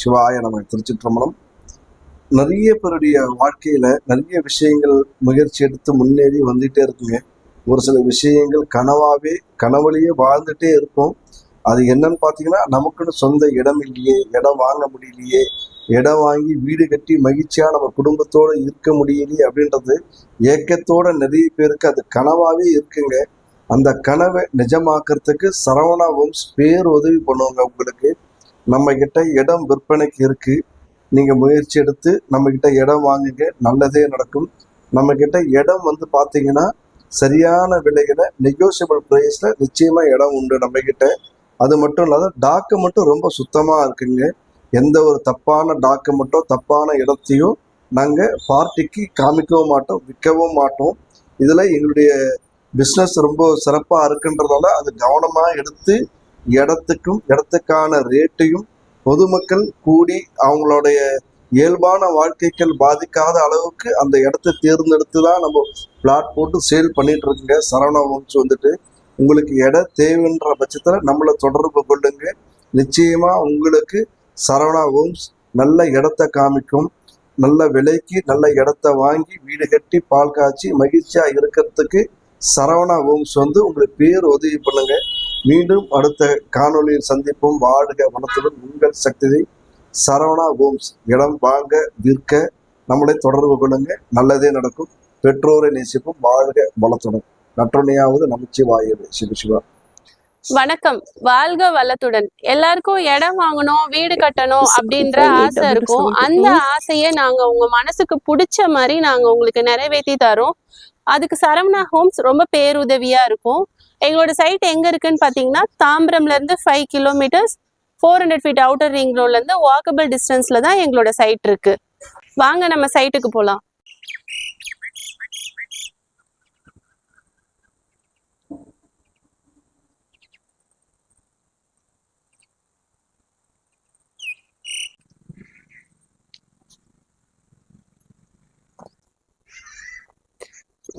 சிவாய நம்ம திருச்சிற்றம்பலம். நிறைய பேருடைய வாழ்க்கையில நிறைய விஷயங்கள் முயற்சி எடுத்து முன்னேறி வந்துட்டே இருக்குங்க. ஒரு சில விஷயங்கள் கனவாவே கனவுலேயே வாழ்ந்துட்டே இருக்கும் அது என்னன்னு பார்த்தீங்கன்னா நமக்குன்னு சொந்த இடம் இல்லையே இடம் வாங்க முடியலையே இடம் வாங்கி வீடு கட்டி மகிழ்ச்சியா நம்ம குடும்பத்தோடு இருக்க முடியலையே அப்படின்றது ஏக்கத்தோட நிறைய பேருக்கு அது கனவாவே இருக்குங்க. அந்த கனவை நிஜமாக்குறதுக்கு சரவணா ஹோம்ஸ் பேர் உதவி பண்ணுவாங்க உங்களுக்கு. நம்ம கிட்ட இடம் விற்பனைக்கு இருக்கு. நீங்க முயற்சி எடுத்து நம்ம கிட்ட இடம் வாங்குங்க. நல்லதே நடக்கும். நம்ம கிட்ட இடம் வந்து பாத்தீங்கன்னா சரியான விலையில நெகோசியபிள் ப்ரைஸ்ல நிச்சயமா இடம் உண்டு நம்ம கிட்ட அது மட்டும் இல்லாத டாக்குமெண்ட்டும் ரொம்ப சுத்தமா இருக்குங்க. எந்த ஒரு தப்பான டாக்குமெண்ட்டோ தப்பான இடத்தையும் நாங்க பார்ட்டிக்கு காமிக்கவும் மாட்டோம் விற்கவும் மாட்டோம். இதுல எங்களுடைய பிஸ்னஸ் ரொம்ப சிறப்பா இருக்குன்றதால அது கவனமா எடுத்து இடத்துக்கும் இடத்துக்கான ரேட்டையும் பொதுமக்கள் கூடி அவங்களுடைய இயல்பான வாழ்க்கைகள் பாதிக்காத அளவுக்கு அந்த இடத்த தேர்ந்தெடுத்து தான் நம்ம பிளாட் போட்டு சேல் பண்ணிட்டு இருக்குங்க. சரவணா ஹோம்ஸ் வந்துட்டு உங்களுக்கு இடம் தேவைன்ற பட்சத்தில் நம்மளை தொடர்பு கொள்ளுங்க. நிச்சயமா உங்களுக்கு சரவணா ஹோம்ஸ் நல்ல இடத்த காமிக்கும். நல்ல விலைக்கு நல்ல இடத்த வாங்கி வீடு கட்டி பால் காய்ச்சி மகிழ்ச்சியா இருக்கிறதுக்கு சரவணா ஹோம்ஸ் வந்து உங்களுக்கு பேர் உதவி பண்ணுங்க. மீண்டும் அடுத்த காணொளியில் சந்திப்போம். வாழ்க வனத்துடன் உங்கள் சக்தி சரவணா ஹோம்ஸ் இடம் வாங்க விற்க நம்மளை தொடர்பு கொள்ளுங்க. நல்லதே நடக்கும். பெற்றோரை நேசிப்போம். வாழ்க வளத்துடன். நற்றுணையாவது நமச்சிவாயது சிவசிவா வணக்கம். வாழ்க வளத்துடன். எல்லாருக்கும் இடம் வாங்கணும் வீடு கட்டணும் அப்படின்ற ஆசை இருக்கும். அந்த ஆசையை நாங்க உங்க மனசுக்கு பிடிச்ச மாதிரி நாங்க உங்களுக்கு நிறைவேற்றி தரோம். அதுக்கு சரவணா ஹோம்ஸ் ரொம்ப பேருதவியா இருக்கும். எங்களோட சைட் எங்க இருக்குன்னு பாத்தீங்கன்னா தாம்பரம்ல இருந்து five kilometres four hundred feet outer ring ரோட்ல இருந்து வாக்கபிள் டிஸ்டன்ஸ்ல தான் எங்களோட சைட் இருக்கு. வாங்க நம்ம சைட்டுக்கு போலாம்.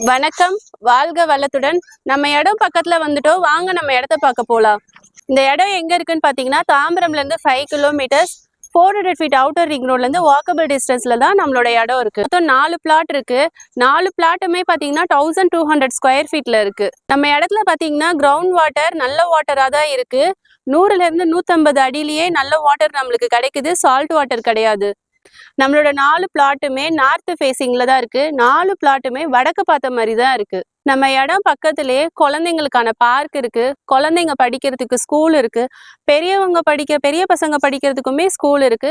வணக்கம். வாழ்க வளத்துடன். நம்ம இடம் பக்கத்துல வந்துட்டோம். வாங்க நம்ம இடத்த பார்க்க போலாம். இந்த இடம் எங்க இருக்குன்னு பாத்தீங்கன்னா தாம்பரம்ல இருந்து five kilometres four hundred feet outer ring ரோட்ல இருந்து வாக்கபிள் டிஸ்டன்ஸ்ல தான் நம்மளோட இடம் இருக்கு. மொத்தம் நாலு பிளாட் இருக்கு. நாலு பிளாட்டுமே பாத்தீங்கன்னா தௌசண்ட் டூ ஹண்ட்ரட் ஸ்கொயர் ஃபீட்ல இருக்கு. நம்ம இடத்துல பாத்தீங்கன்னா கிரவுண்ட் வாட்டர் நல்ல வாட்டரா தான் இருக்கு. நூறுல இருந்து நூத்தம்பது அடியிலேயே நல்ல வாட்டர் நம்மளுக்கு கிடைக்குது. சால்ட் வாட்டர் கிடையாது. நம்மளோட நாலு பிளாட்டுமே நார்த் ஃபேஸிங்ல தான் இருக்கு. நாலு பிளாட்டுமே வடக்கு பார்த்த மாதிரி தான் இருக்கு. நம்ம இடம் பக்கத்துலேயே குழந்தைங்களுக்கான பார்க் இருக்கு. குழந்தைங்க படிக்கிறதுக்கு ஸ்கூல் இருக்கு. பெரியவங்க படிக்க பெரிய பசங்க படிக்கிறதுக்குமே ஸ்கூல் இருக்கு.